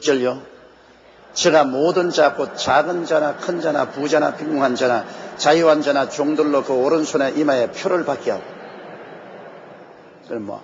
절요. 제가 모든 자, 곧 작은 자나 큰 자나 부자나 빈궁한 자나 자유한 자나 종들로 그 오른손에 이마에 표를 받게 하고. 뭐,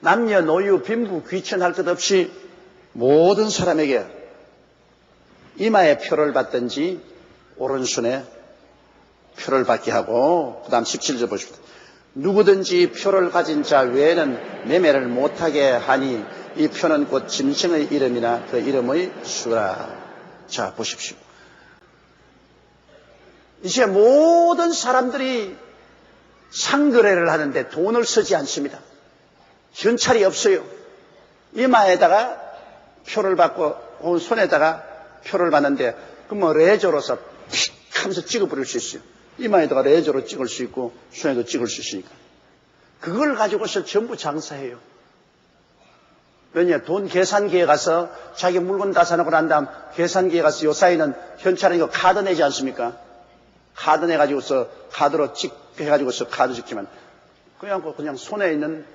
남녀, 노유, 빈부, 귀천할 것 없이 모든 사람에게 이마에 표를 받든지 오른손에 표를 받게 하고, 그 다음 17절 보십시오. 누구든지 표를 가진 자 외에는 매매를 못하게 하니 이 표는 곧 짐승의 이름이나 그 이름의 수라. 자, 보십시오. 이제 모든 사람들이 상거래를 하는데 돈을 쓰지 않습니다. 현찰이 없어요. 이마에다가 표를 받고 온 손에다가 표를 받는데 그뭐 레저로서 픽 하면서 찍어버릴 수 있어요. 이마에다가 레저로 찍을 수 있고 손에도 찍을 수 있으니까. 그걸 가지고서 전부 장사해요. 왜냐, 돈 계산기에 가서 자기 물건 다 사놓고 난 다음 계산기에 가서 요 사이는 현찰은 이거 카드 내지 않습니까? 카드 내가지고서 카드로 찍 해가지고서 카드 찍지만 그냥 그냥 손에 있는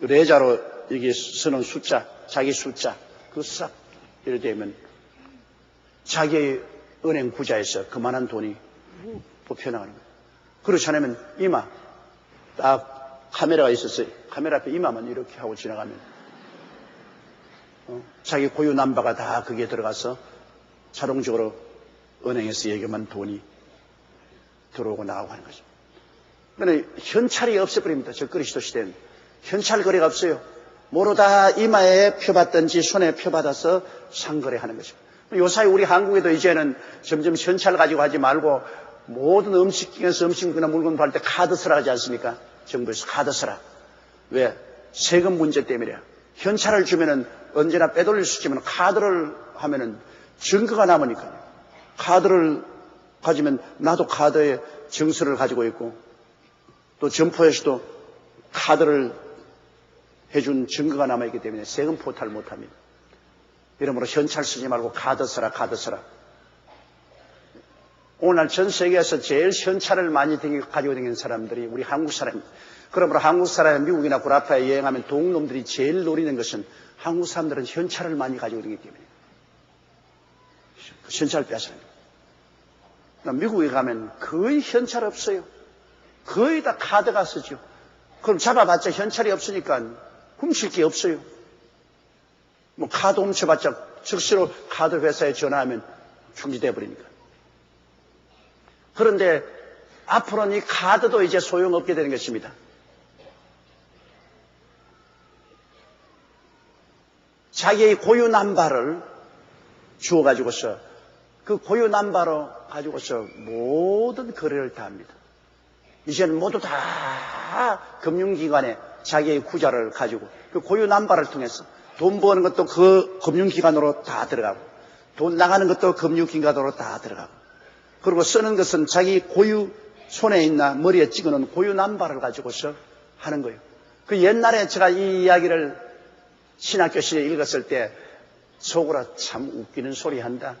그 레자로 여기 쓰는 숫자, 자기 숫자, 그싹 이렇게 되면 자기 은행 부자에서 그만한 돈이 뽑혀나가는 거예요. 그렇지 않으면 이마 딱 카메라가 있었어요. 카메라 앞에 이마만 이렇게 하고 지나가면 어? 자기 고유 남바가 다 거기에 들어가서 자동적으로 은행에서 얘기만 돈이 들어오고 나가고 하는 거죠. 그런데 현찰이 없어버립니다. 저 그리스도 시대는. 현찰 거래가 없어요. 모두 다 이마에 표받든지 손에 표받아서 상거래하는 거죠. 요사이 우리 한국에도 이제는 점점 현찰 가지고 하지 말고 모든 음식에서 음식이나 물건 팔 때 카드 쓰라 하지 않습니까? 정부에서 카드 쓰라. 왜? 세금 문제 때문이야. 현찰을 주면은 언제나 빼돌릴 수 있지만 카드를 하면은 증거가 남으니까요. 카드를 가지면 나도 카드에 증서를 가지고 있고 또 점포에서도 카드를 해준 증거가 남아있기 때문에 세금 포탈 못합니다. 이러므로 현찰 쓰지 말고 카드 써라, 카드 써라. 오늘 전 세계에서 제일 현찰을 많이 가지고 다니는 사람들이 우리 한국 사람입니다. 그러므로 한국 사람이 미국이나 구라파에 여행하면 동놈들이 제일 노리는 것은 한국 사람들은 현찰을 많이 가지고 다니기 때문에 그 현찰 빼앗아요. 미국에 가면 거의 현찰 없어요. 거의 다 카드가 쓰죠. 그럼 잡아봤자 현찰이 없으니까 훔칠 게 없어요. 뭐 카드 훔쳐봤자 즉시로 카드 회사에 전화하면 중지돼 버리니까. 그런데 앞으로는 이 카드도 이제 소용없게 되는 것입니다. 자기의 고유 남발을 주어가지고서 그 고유 남발로 가지고서 모든 거래를 다 합니다. 이제는 모두 다 금융기관에 자기의 구자를 가지고 그 고유 남발을 통해서 돈 버는 것도 그 금융기관으로 다 들어가고 돈 나가는 것도 금융기관으로 다 들어가고 그리고 쓰는 것은 자기 고유 손에 있나 머리에 찍어놓은 고유 남발을 가지고서 하는 거예요. 그 옛날에 제가 이 이야기를 신학교실에 읽었을 때 속으로 참 웃기는 소리 한다.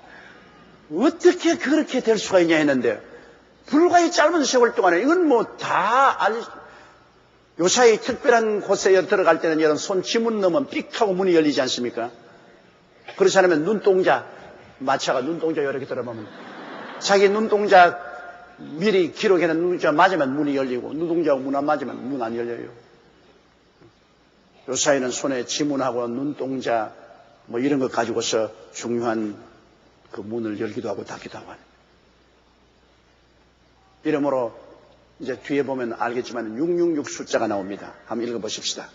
어떻게 그렇게 될 수가 있냐 했는데 불과 이 짧은 세월 동안에 이건 뭐 다 알, 요사이 특별한 곳에 들어갈 때는 여러분 손 지문 넣으면 삑 하고 문이 열리지 않습니까? 그렇지 않으면 눈동자, 마차가 눈동자 이렇게 들어보면 자기 눈동자 미리 기록에는 눈동자 맞으면 문이 열리고 눈동자하고 문안 맞으면 문 안 열려요. 요사이는 손에 지문하고 눈동자 뭐 이런 거 가지고서 중요한 그 문을 열기도 하고 닫기도 하고 하는. 이러므로 이제 뒤에 보면 알겠지만 666 숫자가 나옵니다. 한번 읽어보십시다.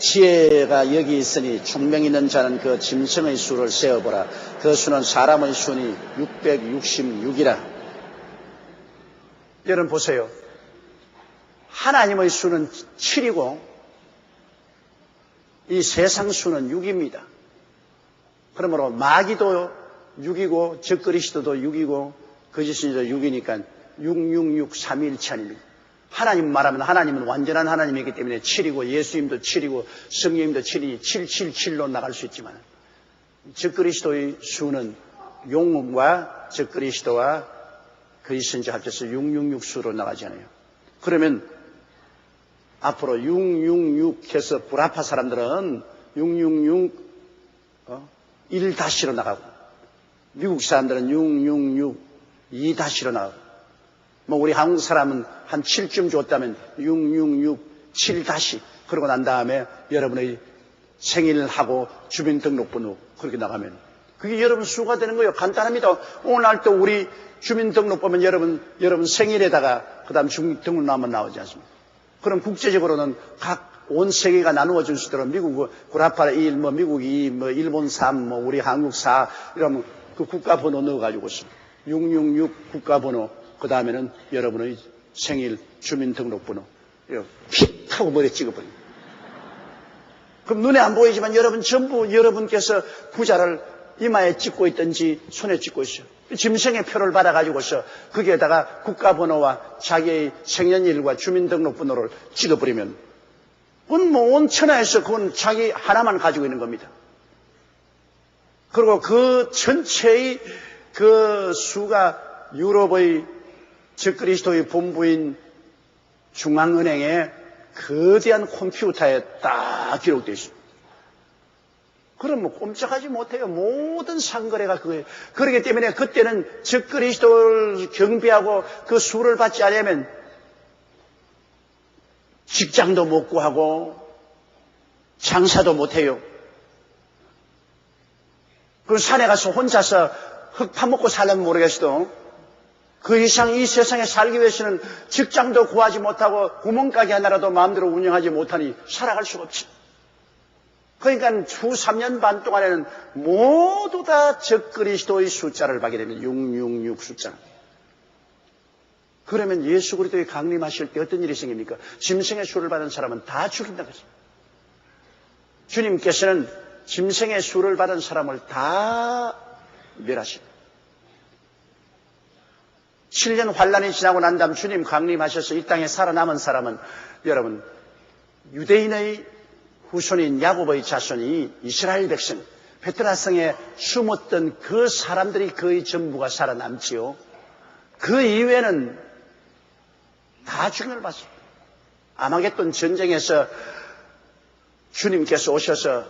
지혜가 여기 있으니 총명 있는 자는 그 짐승의 수를 세어보라. 그 수는 사람의 수니 666이라. 여러분 보세요. 하나님의 수는 7이고 이 세상 수는 6입니다. 그러므로 마귀도 6이고 적그리스도도 6이고 거짓신도 6이니까 666 3일천입니다. 하나님 말하면 하나님은 완전한 하나님이기 때문에 7이고 예수님도 7이고 성령님도 7이니 777로 나갈 수 있지만 적그리스도의 수는 용음과 적그리스도와 그리스도자 합쳐서 666 수로 나가잖아요. 그러면 앞으로 666 해서 불아파 사람들은 666 어? 1다시로 나가고 미국 사람들은 666 2다시로 나가고 뭐 우리 한국 사람은 한 7쯤 줬다면 666 7 다시 그러고 난 다음에 여러분의 생일하고 주민등록번호 그렇게 나가면 그게 여러분 수가 되는 거예요. 간단합니다. 오늘 또 우리 주민등록 보면 여러분 여러분 생일에다가 그다음 주민등록 나면 나오지 않습니까? 그럼 국제적으로는 각 온 세계가 나누어질 수 있도록 미국 구라파 1, 뭐 미국 2, 뭐 일본 3, 뭐 우리 한국 4 이러면 그 국가 번호 넣어가지고 666 국가 번호 그 다음에는 여러분의 생일 주민등록번호 픽 하고 머리에 찍어버립니다. 그럼 눈에 안 보이지만 여러분 전부 여러분께서 부자를 이마에 찍고 있든지 손에 찍고 있어요. 짐승의 표를 받아가지고서 거기에다가 국가번호와 자기의 생년일과 주민등록번호를 찍어버리면 그건 뭐 온 천하에서 그건 자기 하나만 가지고 있는 겁니다. 그리고 그 전체의 그 수가 유럽의 적그리스도의 본부인 중앙은행의 거대한 컴퓨터에 딱 기록되어 있습니다. 그럼 뭐 꼼짝하지 못해요. 모든 상거래가 그거예요. 그렇기 때문에 그때는 적그리스도를 경비하고 그 수를 받지 않으면 직장도 못 구하고 장사도 못해요. 그 산에 가서 혼자서 흙 파먹고 살려면 모르겠어도 그 이상 이 세상에 살기 위해서는 직장도 구하지 못하고 구멍가게 하나라도 마음대로 운영하지 못하니 살아갈 수가 없지. 그러니까 후 3년 반 동안에는 모두 다 적그리스도의 숫자를 받게 되면 666 숫자. 그러면 예수 그리스도의 강림하실 때 어떤 일이 생깁니까? 짐승의 수를 받은 사람은 다 죽인다 그랬어요. 주님께서는 짐승의 수를 받은 사람을 다 멸하십니다. 7년 환란이 지나고 난 다음 주님 강림하셔서 이 땅에 살아남은 사람은 여러분 유대인의 후손인 야곱의 자손이 이스라엘 백성 베트라성에 숨었던 그 사람들이 거의 전부가 살아남지요. 그 이외에는 다 죽임을 받습니다. 아마겟돈 전쟁에서 주님께서 오셔서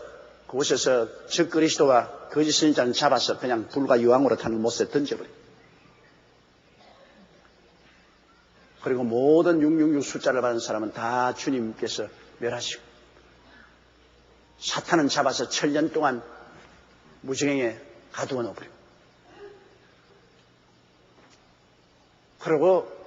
그곳에서 적그리스도와 거짓 선지자를 잡아서 그냥 불과 유황으로 타는 못에 던져버립니다. 그리고 모든 666 숫자를 받은 사람은 다 주님께서 멸하시고 사탄은 잡아서 천년 동안 무정행에 가두어 놓아버리고 그리고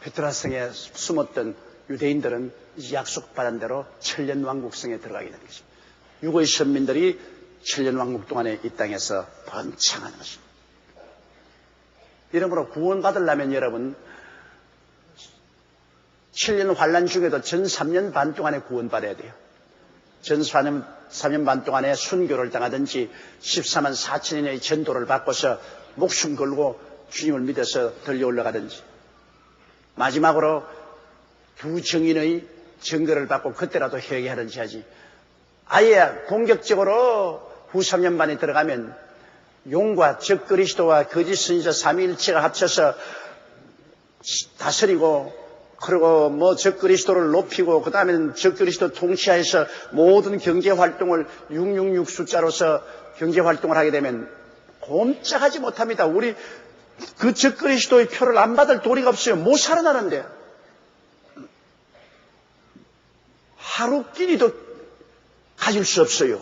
베트라성에 숨었던 유대인들은 약속받은 대로 천년 왕국성에 들어가게 되는 것입니다. 유고의 선민들이 천년 왕국 동안에 이 땅에서 번창하는 것입니다. 이러므로 구원받으려면 여러분 7년 환란 중에도 전 3년 반 동안에 구원받아야 돼요. 전 4년, 4년 반 동안에 순교를 당하든지 14만 4천인의 전도를 받고서 목숨 걸고 주님을 믿어서 들려 올라가든지 마지막으로 두 정인의 증거를 받고 그때라도 회개하든지 하지 아예 공격적으로 후 3년 반에 들어가면 용과 적 그리스도와 거짓 선지자 삼위일체가 합쳐서 다스리고 그리고 뭐 적그리스도를 높이고 그 다음에는 적그리스도 통치하에서 모든 경제 활동을 666 숫자로서 경제 활동을 하게 되면 꼼짝하지 못합니다. 우리 그 적그리스도의 표를 안 받을 도리가 없어요. 못 살아나는데. 하루 끼리도 가질 수 없어요.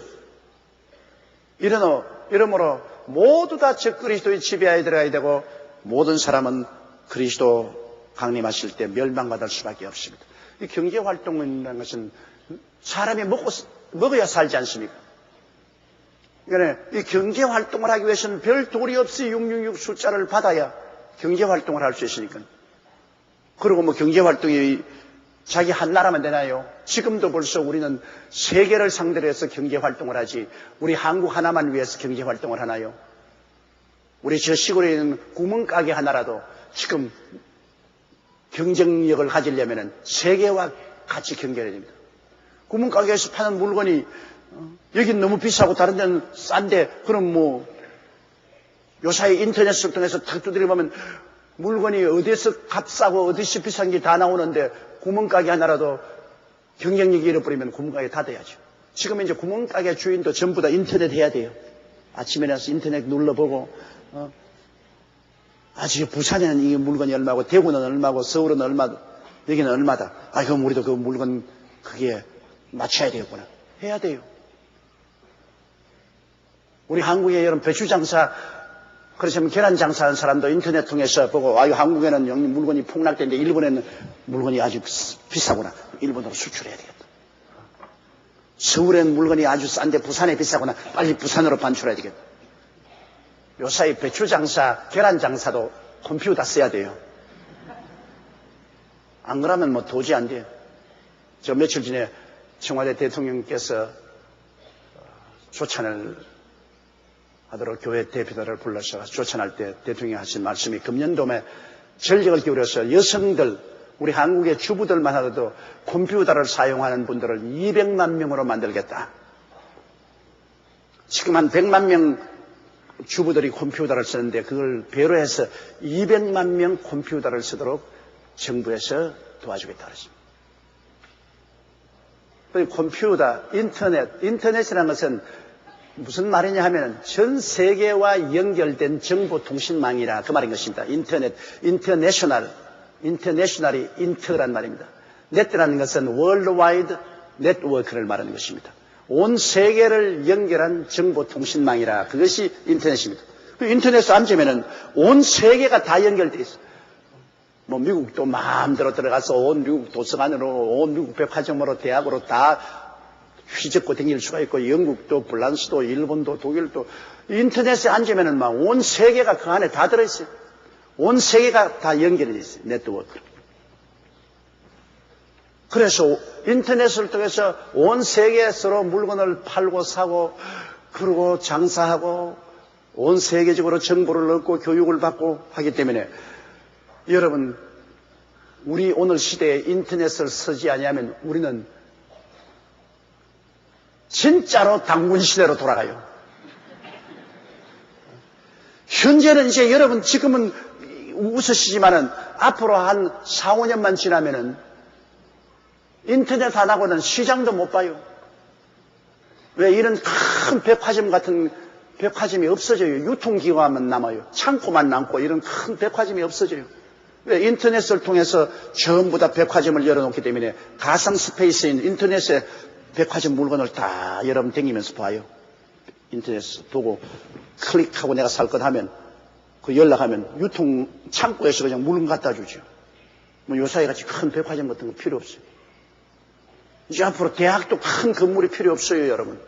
이러노, 이러므로 모두 다 적그리스도의 지배하에 들어가야 되고 모든 사람은 그리스도 강림하실 때 멸망받을 수밖에 없습니다. 이 경제 활동이라는 것은 사람이 먹고, 먹어야 살지 않습니까? 그러니까 이 경제 활동을 하기 위해서는 별 도리 없이 666 숫자를 받아야 경제 활동을 할 수 있으니까. 그리고 뭐 경제 활동이 자기 한 나라만 되나요? 지금도 벌써 우리는 세계를 상대로 해서 경제 활동을 하지 우리 한국 하나만 위해서 경제 활동을 하나요? 우리 저 시골에 있는 구멍가게 하나라도 지금 경쟁력을 가지려면 세계와 같이 경쟁해야 됩니다. 구멍 가게에서 파는 물건이 어, 여긴 너무 비싸고 다른 데는 싼데 그럼 뭐 요사이 인터넷을 통해서 탁 두드려보면 물건이 어디에서 값싸고 어디서 비싼 게 다 나오는데 구멍가게 하나라도 경쟁력이 잃어버리면 구멍가게 닫아야죠. 지금 이제 구멍가게 주인도 전부 다 인터넷 해야 돼요. 아침에 나서 인터넷 눌러보고, 어? 아직 부산에는 이 물건이 얼마고, 대구는 얼마고, 서울은 얼마, 여기는 얼마다. 아, 그럼 우리도 그 물건 그게 맞춰야 되겠구나. 해야 돼요. 우리 한국에 여러분 배추 장사, 그렇지만 계란 장사하는 사람도 인터넷 통해서 보고, 아, 한국에는 영리 물건이 폭락되는데 일본에는 물건이 아주 비싸구나. 일본으로 수출해야 되겠다. 서울에는 물건이 아주 싼데 부산에 비싸구나. 빨리 부산으로 반출해야 되겠다. 요사이 배추 장사, 계란 장사도 컴퓨터 써야 돼요. 안 그러면 뭐 도저히 안 돼요. 저 며칠 전에 청와대 대통령께서 조찬을 하도록 교회 대표들을 불러서 조찬할 때 대통령이 하신 말씀이 금년도에 전력을 기울여서 여성들 우리 한국의 주부들만 하더라도 컴퓨터를 사용하는 분들을 200만 명으로 만들겠다. 지금 한 100만 명 주부들이 컴퓨터를 쓰는데 그걸 배로 해서 200만 명 컴퓨터를 쓰도록 정부에서 도와주겠다 그랬습니다. 컴퓨터, 인터넷, 인터넷이라는 것은 무슨 말이냐 하면 전 세계와 연결된 정보통신망이라 그 말인 것입니다. 인터넷, 인터내셔널, 인터내셔널이 인터란 말입니다. 네트라는 것은 월드와이드 네트워크를 말하는 것입니다. 온 세계를 연결한 정보통신망이라 그것이 인터넷입니다. 그 인터넷에 앉으면은 온 세계가 다 연결되어 있어요. 뭐 미국도 마음대로 들어가서 온 미국 도서관으로 온 미국 백화점으로 대학으로 다 휘젓고 다닐 수가 있고 영국도 불란스도 일본도 독일도 인터넷에 앉으면은 막 온 세계가 그 안에 다 들어있어요. 온 세계가 다 연결되어 있어요. 네트워크. 그래서 인터넷을 통해서 온 세계에 서로 물건을 팔고 사고 그러고 장사하고 온 세계적으로 정보를 얻고 교육을 받고 하기 때문에 여러분 우리 오늘 시대에 인터넷을 쓰지 아니하면 우리는 진짜로 당군 시대로 돌아가요. 현재는 이제 여러분 지금은 웃으시지만은 앞으로 한 4, 5년만 지나면은 인터넷 안 하고는 시장도 못 봐요. 왜 이런 큰 백화점 같은 백화점이 없어져요. 유통기관만 남아요. 창고만 남고 이런 큰 백화점이 없어져요. 왜 인터넷을 통해서 전부 다 백화점을 열어놓기 때문에 가상 스페이스인 인터넷에 백화점 물건을 다 여러분 댕기면서 봐요. 인터넷 보고 클릭하고 내가 살 것 하면 그 연락하면 유통 창고에서 그냥 물건 갖다 주죠. 뭐 요사이 같이 큰 백화점 같은 거 필요 없어요. 이제 앞으로 대학도 큰 건물이 필요 없어요, 여러분.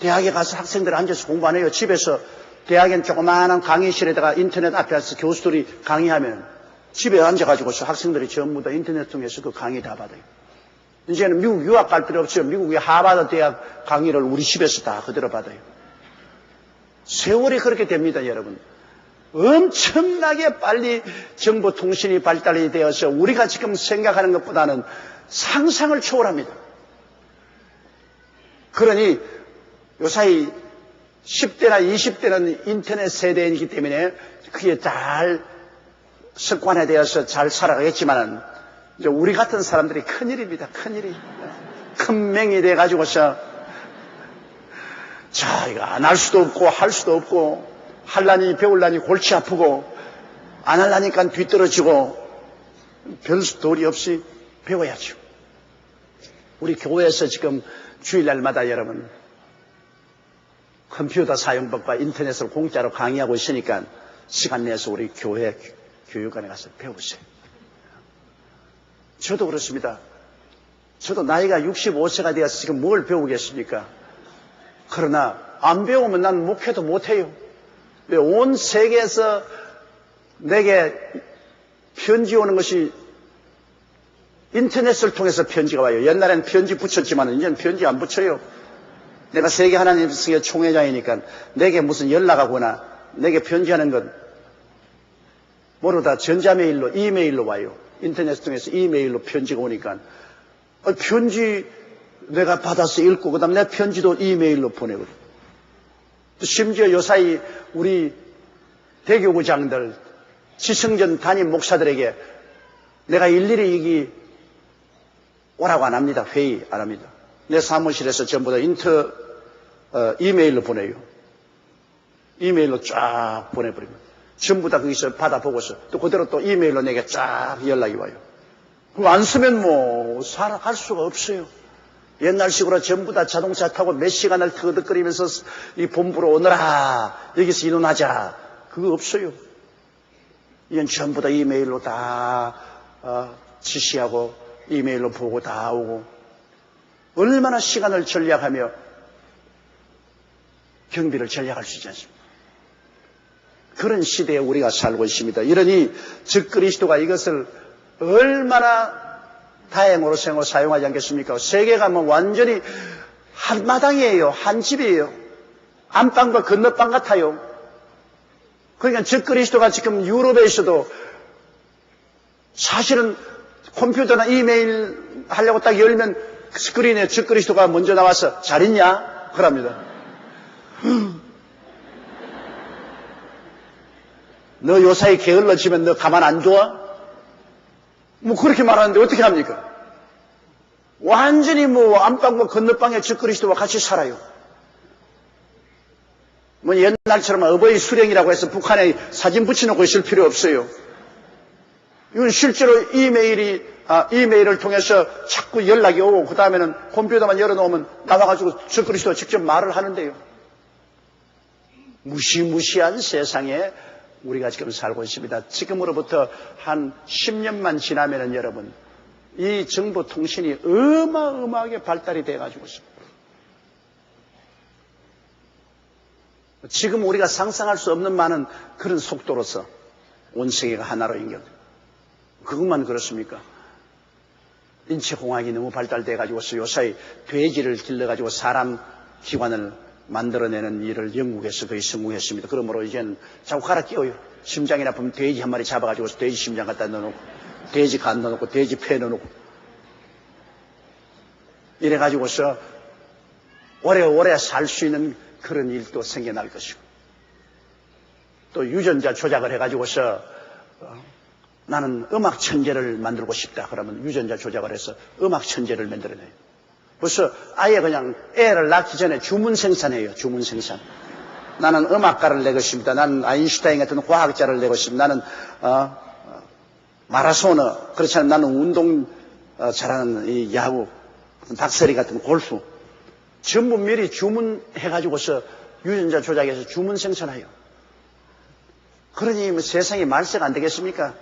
대학에 가서 학생들 앉아서 공부 안 해요. 집에서 대학엔 조그마한 강의실에다가 인터넷 앞에서 교수들이 강의하면 집에 앉아가지고서 학생들이 전부 다 인터넷 통해서 그 강의 다 받아요. 이제는 미국 유학 갈 필요 없어요. 미국의 하바드 대학 강의를 우리 집에서 다 그대로 받아요. 세월이 그렇게 됩니다, 여러분. 엄청나게 빨리 정보통신이 발달이 되어서 우리가 지금 생각하는 것보다는 상상을 초월합니다. 그러니 요사이 10대나 20대는 인터넷 세대이기 때문에 그게 잘 습관화되어서 잘 살아가겠지만 이제 우리 같은 사람들이 큰일입니다. 큰일이. 큰 맹이 돼가지고서 자, 이거 안 할 수도 없고 할 수도 없고 할라니 배울라니 골치 아프고 안 할라니까 뒤떨어지고 별 도리 없이 배워야죠. 우리 교회에서 지금 주일날마다 여러분 컴퓨터 사용법과 인터넷을 공짜로 강의하고 있으니까 시간 내서 우리 교회 교육관에 가서 배우세요. 저도 그렇습니다. 저도 나이가 65세가 되어서 지금 뭘 배우겠습니까? 그러나 안 배우면 난 목회도 못해요. 왜온 세계에서 내게 편지 오는 것이 인터넷을 통해서 편지가 와요. 옛날엔 편지 붙였지만 이제는 편지 안 붙여요. 내가 세계 하나님의 총회장이니까 내게 무슨 연락하거나 내게 편지하는 건 모르다 전자메일로 이메일로 와요. 인터넷 통해서 이메일로 편지가 오니까 어, 편지 내가 받아서 읽고 그다음 내 편지도 이메일로 보내거든. 심지어 요 사이 우리 대교구장들 지성전 담임 목사들에게 내가 일일이 이기 오라고 안 합니다. 회의 안 합니다. 내 사무실에서 전부 다 인터 어, 이메일로 보내요. 이메일로 쫙 보내버립니다. 전부 다 거기서 받아보고서 또 그대로 또 이메일로 내게 쫙 연락이 와요. 그거 안 쓰면 뭐 살아갈 수가 없어요. 옛날식으로 전부 다 자동차 타고 몇 시간을 터득거리면서 이 본부로 오너라 여기서 일어나자 그거 없어요. 이건 전부 다 이메일로 다 어, 지시하고 이메일로 보고 다 오고 얼마나 시간을 전략하며 경비를 전략할 수 있지 않습니까? 그런 시대에 우리가 살고 있습니다. 이러니 즉 그리스도가 이것을 얼마나 다행으로 생으로 사용하지 않겠습니까? 세계 가면 완전히 한마당이에요. 한 집이에요. 안방과 건너방 같아요. 그러니까 즉 그리스도가 지금 유럽에 있어도 사실은 컴퓨터나 이메일 하려고 딱 열면 스크린에 즉 그리스도가 먼저 나와서 잘 있냐? 그럽니다. 너 요사이 게을러지면 너 가만 안 둬? 뭐 그렇게 말하는데 어떻게 합니까? 완전히 뭐 안방과 건너방에 적그리스도와 같이 살아요. 뭐 옛날처럼 어버이 수령이라고 해서 북한에 사진 붙여놓고 있을 필요 없어요. 이건 실제로 이메일이 아, 이메일을 통해서 자꾸 연락이 오고 그 다음에는 컴퓨터만 열어놓으면 나와가지고 적그리스도가 직접 말을 하는데요. 무시무시한 세상에 우리가 지금 살고 있습니다. 지금으로부터 한 10년만 지나면은 여러분, 이 정보 통신이 어마어마하게 발달이 돼가지고 있습니다. 지금 우리가 상상할 수 없는 많은 그런 속도로서 온 세계가 하나로 연결. 그것만 그렇습니까? 인체 공학이 너무 발달돼 가지고서 요사이 돼지를 길러 가지고 사람 기관을 만들어내는 일을 영국에서 거의 성공했습니다. 그러므로 이제는 자꾸 갈아 끼워요. 심장이 나쁘면 돼지 한 마리 잡아가지고 돼지 심장 갖다 넣어놓고 돼지 간 넣어놓고 돼지 폐 넣어놓고 이래가지고서 오래오래 살 수 있는 그런 일도 생겨날 것이고 또 유전자 조작을 해가지고서 어, 나는 음악 천재를 만들고 싶다 그러면 유전자 조작을 해서 음악 천재를 만들어내요. 벌써 아예 그냥 애를 낳기 전에 주문 생산해요. 주문 생산. 나는 음악가를 내고 싶다. 나는 아인슈타인 같은 과학자를 내고 싶다. 나는 어, 마라소너 그렇지 않으면 나는 운동 어, 잘하는 이 야구 박서리 같은 골프 전부 미리 주문해가지고서 유전자 조작해서 주문 생산해요. 그러니 뭐 세상이 말세가 안 되겠습니까?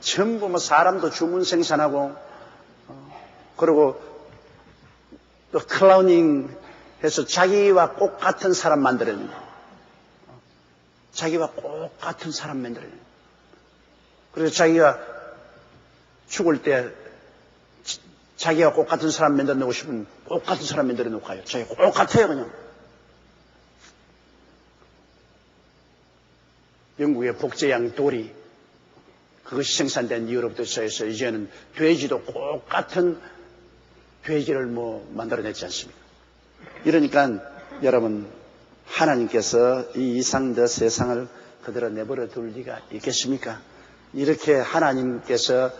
전부 뭐 사람도 주문 생산하고 어, 그리고 또 클라우닝 해서 자기와 꼭 같은 사람 만들어내는 자기와 꼭 같은 사람 만들어내는 그래서 자기가 죽을 때 자기가 꼭 같은 사람 만들어 놓고 싶으면 꼭 같은 사람 만들어 놓고 가요. 자기가 꼭 같아요, 그냥. 영국의 복제양 돌이 그것이 생산된 이후로부터 시작해서 이제는 돼지도 꼭 같은 돼지를 뭐 만들어냈지 않습니까? 이러니까 여러분 하나님께서 이 이상 더 세상을 그대로 내버려 둘 리가 있겠습니까? 이렇게 하나님께서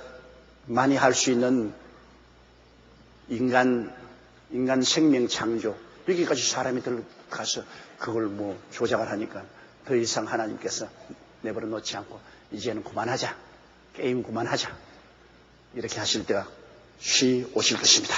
많이 할 수 있는 인간 인간 생명 창조 여기까지 사람이 들어가서 그걸 뭐 조작을 하니까 더 이상 하나님께서 내버려 놓지 않고 이제는 그만하자 게임 그만하자 이렇게 하실 때가 쉬 오실 것입니다.